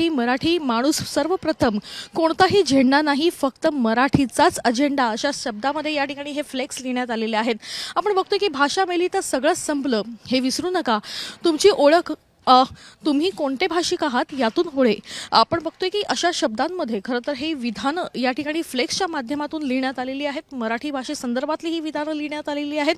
करण्यासाठी मराठी माणूस सर्वप्रथम कोणताही झेंडा नाही फक्त मराठीचाच अजेंडा अशा शब्दामध्ये या ठिकाणी हे फ्लेक्स लिहिण्यात आलेले आहेत. आपण बघतोय की भाषा मेली तर सगळंच संपलं. हे विसरू नका. तुमची ओळख तुम्ही कोणते भाषिक आहात यातून होळे आपण बघतोय की अशा शब्दांमध्ये खरं तर हे विधानं या ठिकाणी फ्लेक्सच्या माध्यमातून लिहिण्यात आलेली आहेत. मराठी भाषेसंदर्भातली ही विधानं लिहिण्यात आलेली आहेत.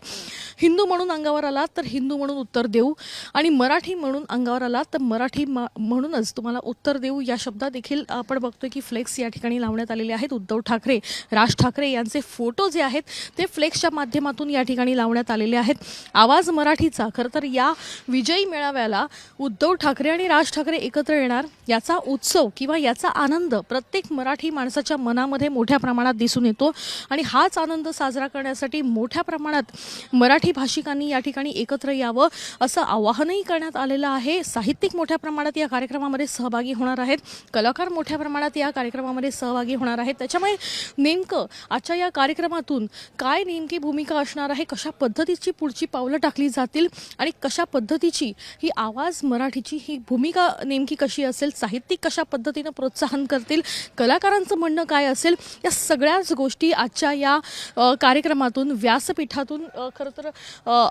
हिंदू म्हणून अंगावर आलात तर हिंदू म्हणून उत्तर देऊ आणि मराठी म्हणून अंगावर आलात तर मराठी म्हणूनच तुम्हाला उत्तर देऊ. या शब्दात देखील आपण बघतोय की फ्लेक्स या ठिकाणी लावण्यात आलेले आहेत. उद्धव ठाकरे राज ठाकरे यांचे फोटो जे आहेत ते फ्लेक्सच्या माध्यमातून या ठिकाणी लावण्यात आलेले आहेत. आवाज मराठीचा खरं तर या विजयी मेळाव्याला उद्धव ठाकरे आणि राज ठाकरे एकत्र येणार? याचा उत्सव किंवा याचा आनंद प्रत्येक मराठी माणसाच्या मनामध्ये मोठ्या प्रमाणात दिसून येतो. आणि हाच आनंद साजरा करण्यासाठी मोठ्या प्रमाणात मराठी भाषिकांनी या ठिकाणी एकत्र यावं असं आवाहनही करण्यात आलेलं आहे. साहित्यिक मोठ्या प्रमाणात या कार्यक्रमामध्ये सहभागी होणार आहेत. कलाकार मोठ्या प्रमाणात या कार्यक्रमामध्ये सहभागी होणार आहेत. त्याच्यामुळे नेमकं आजच्या या कार्यक्रमातून काय नेमकी भूमिका असणार आहे? कशा पद्धतीची पुढची पावलं टाकली जातील? आणि कशा पद्धतीची ही आवाज मराठीची ही भूमिका नेमकी कशी असेल साहित्यिक कशा पद्धतीनं प्रोत्साहन करतील कलाकारांचं म्हणणं काय असेल या सगळ्याच गोष्टी आजच्या या कार्यक्रमातून व्यासपीठातून खरं तर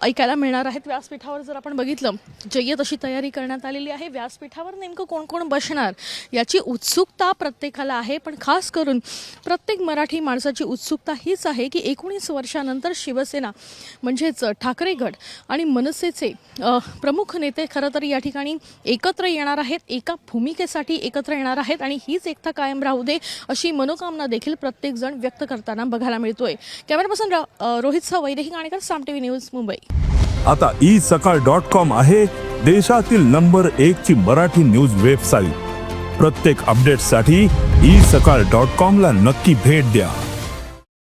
ऐकायला मिळणार आहेत. व्यासपीठावर जर आपण बघितलं जय्यत अशी तयारी करण्यात आलेली आहे. व्यासपीठावर नेमकं कोण कोण बसणार याची उत्सुकता प्रत्येकाला आहे. पण खास करून प्रत्येक मराठी माणसाची उत्सुकता हीच आहे की एकोणीस वर्षानंतर शिवसेना म्हणजेच ठाकरे गट आणि मनसेचे प्रमुख नेते खरं तर या ठिकाणी एकत्र येणार आहेत एका भूमिकेसाठी एकत्र येणार आहेत आणि हीच एकता कायम राहू दे अशी मनोकामना देखील प्रत्येकजण व्यक्त करताना बघायला मिळतोय. कॅमेरापर्सन रोहित सह वैदेही गाणेकर साम टीव्ही न्यूज मुंबई. आता ई सकाळ डॉट कॉम आहे देशातील नंबर एक ची मराठी न्यूज वेबसाईट. प्रत्येक अपडेटसाठी ई सकाळ डॉट कॉम ला नक्की भेट द्या.